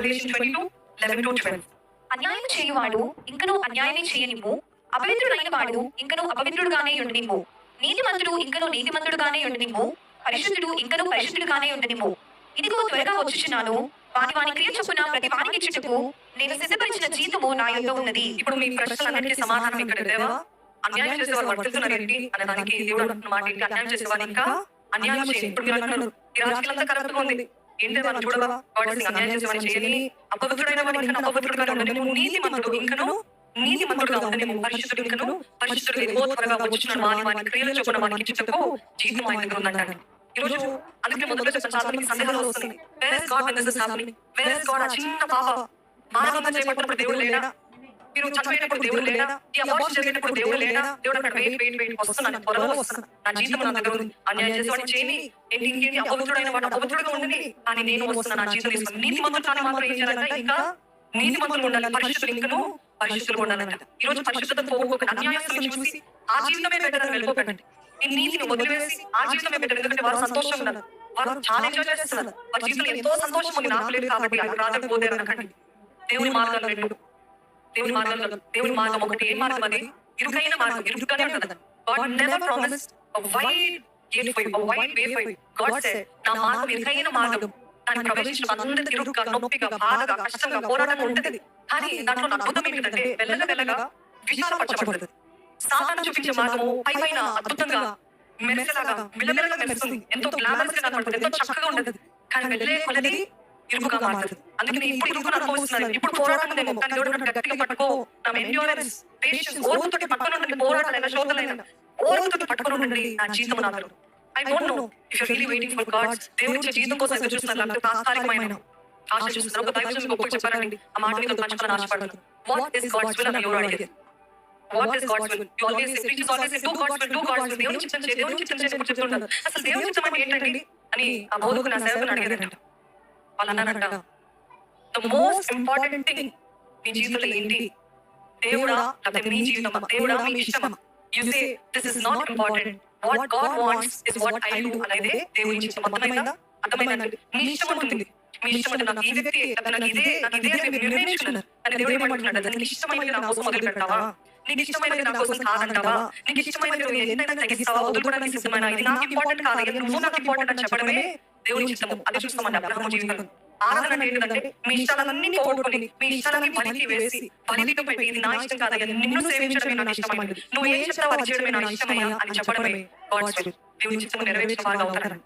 Revolution twenty two eleven to twelve. అన్యాయం చేయువాడు ఇంకను అన్యాయమే చేయనిమ్ము అపవిత్రుడైన వాడు ఇంకను అపవిత్రుడుగానే ఉండనిమ్ము నీతిమంతుడు ఇంకను నీతిమంతుడుగానే ఉండనిమ్ము పరిశుద్ధుడు ఇంకను పరిశుద్ధుడుగానే ఉండనిమ్ము ఇదిగో త్వరగా వచ్చుచున్నాను. వాని వాని క్రియ చొప్పున ప్రతి వానికి చుట్టూ నేను సిద్ధపరిచిన జీతము నా యొక్క ఉన్నది. ఇప్పుడు మీ ప్రశ్నలన్నిటికీ సమాధానం ఇక్కడ దేవా అన్యాయం చేసేవారు వర్తిస్తున్నారు ఏంటి అనే దానికి దేవుడు అంటున్న మాట ఏంటి? అన్యాయం చేసేవారు ఇంకా? అన్యాయం చేయండి ఇప్పుడు మీరు అంటున్నారు ఈ రాజకీయాలంతా కరెక్ట్గా ఉంది. ఏంటి మనం చూడవా? వాడిని అన్యాయం చేసేవాడిని చేయని అపవిత్రుడైన వాడు ఇంకా అపవిత్రుడుగా ఉండని నువ్వు నీతిమంతుడు ఇంకను నీతిమంతుడుగా ఉండని నువ్వు పరిశుద్ధుడు ఇంకను పరిశుద్ధుడు ఎన్నో త్వరగా వచ్చుచున్నాడు వాని వాని క్రియలు చొప్పున వానికి చుట్టూ జీవితం ఆయన దగ్గర ఉందంటాడు. ఈ రోజు అందుకే చాలా మందికి సందేహాలు వస్తున్నాయి where is God when this is happening where is God ఆ చిన్న పాప? మానవంతం చేయబడినప్పుడు దేవుడు లేడా? మీరు చనిపోయినప్పుడు దేవుడు లేడా? ఈ అబార్షన్ జరిగినప్పుడు దేవుడు లేడా? దేవుడు అక్కడ వెయిట్ వెయిట్ వెయిట్ వస్తున్నాను త్వరలో వస్తున్నాను నా జీవితం నా దగ్గర ఉంది అన్యాయం చేసేవాడిని చేయని ఏంటి ఇంకేంటి? అపవిత్రుడైన వాడు అపవిత్రుడుగా ఉండని కానీ నేను వస్తున్నాను నా జీవితం తీసుకుని నీతి మంత్రులు కానీ మాత్రం ఏం చేయాలంట ఇంకా నీతి మంత్రులు ఉండాలి. పరిశుద్ధులు ఇంకను పరిశుద్ధులు ఉండాలంట. ఈ రోజు పరిశుద్ధత పోగొట్టుకుని అన్యాయస్తులను చూసి ఆ జీవితమే అని వెళ్ళిపోకండి. ఈ నీతిని వదిలివేసి ఆ జీవితమే బెటర్ ఎందుకంటే వారు సంతోషంగా ఉన్నారు. వారు చాలా ఎంజాయ్ చేస్తున్నారు. వారి జీవితంలో ఎంతో సంతోషం ఉంది. నాకు లేదు కాబట్టి అది రాజకపోతే అనకండి దేవుని మార్గాలు రెండు దేవుని మార్గంలో దేవుని మార్గం ఒకటి ఏ మార్గం అది ఇరుకైన మార్గం ఇరుకనే ఉంటుంది God never promise a wide gate for you a wide way for you. god said నా మార్గం ఇరుకైన మార్గం దాన్ని ప్రవేశించిన అందరి ఇరుగ్గా నొప్పిగా బాధగా కష్టంగా పోరాటంగా ఉంటుంది. కానీ దాంట్లో అద్భుతం ఏంటంటే వెళ్ళగా వెళ్ళగా విశాలపరచబడుతుంది సాతాను చూపించే మార్గము పై పైన అద్భుతంగా మెరిసేలాగా మిలమిలగా మెరుస్తుంది. ఎంతో గ్లామరస్గా కనపడుతుంది. ఎంతో చక్కగా ఉంటుంది. కానీ వెళ్ళే కొలది ఇరుకుగా మారుతుంది. అందుకని ఇప్పుడు ఇరుకును అనుభవిస్తున్నారు ఇప్పుడు పోరాటం నేను కానీ దేవుడు గట్టిగా పట్టుకో. నా ఎండ్యూరెన్స్ పేషెన్స్ ఓర్పుతోటి పట్టుకొని ఉండండి పోరాటాలైనా శోధనైనా ఓర్పుతోటి పట్టుకొని ఉండండి నా నాలో I don't know if you really waiting for God దేవుడి జీవితం కోసం ఎదురు చూస్తున్నారు లేకపోతే తాత్కాలికమైన ఆశ చూస్తున్నారు ఒక గొప్ప చెప్పారండి ఆ మాట మీద పంచుకోవాలని ఆశపడతారు వాట్ ఇస్ గాడ్స్ విల్ అని ఎవరు అడిగారు what is God's will you always say preach always say do God's will do God's will దేవుని చిత్తం చేయి దేవుని చిత్తం చేసి ఎప్పుడు చెప్తుంటారు అసలు దేవుని చిత్తం అంటే ఏంటండి అని ఆ బోధకు నా సేవకుని అడిగారంట వాళ్ళు అన్నారంట ద మోస్ట్ ఇంపార్టెంట్ థింగ్ నీ జీవితంలో ఏంటి? దేవుడా లేకపోతే నీ జీవితమా? దేవుడా మీ ఇష్టమా? You say this is not important what God wants is what I do అనేది దేవుని చిత్తం అర్థమైందా అర్థమైందండి మీ ఇష్టం ఉంటుంది. మీ ఇష్టం అంటే నాకు లేకపోతే నాకు ఇదే నాకు ఇదే అని మీరు నిర్ణయించుకున్నారు. కానీ దేవుడు ఏమంటున్నాడు నీకు ఇష్టమైనది నా కోసం మొదలు పెడతావా నీకు ఇష్టమైనది నా కోసం కాదంటావా నీకు ఇష్టమైనది నువ్వు ఎంతైనా తగ్గిస్తావా? వదులుకోవడానికి సిద్ధమైన ఇది నాకు ఇంపార్టెంట్ కాదు ఇది నువ్వు నాకు ఇంపార్టెంట్ అని చెప్పడమే దేవుని చిత్తము అది చూస్తామండి అబ్రహం జీవితంలో ఆరాధన అంటే ఏంటంటే మీ ఇష్టాలన్నీ పోగొట్టుకుని మీ ఇష్టాలన్నీ పనికి వేసి పనికి పెట్టి ఇది నా ఇష్టం కాదయ్యా నిన్ను సేవించడమే నా ఇష్టమైనది నువ్వు ఏం చెప్తావు అది చేయడమే నా ఇష్టమయ్యా అని చెప్పడమే. గాడ్స్ దేవుని చిత్తము నెరవేర్చిన వారుగా అవుతారు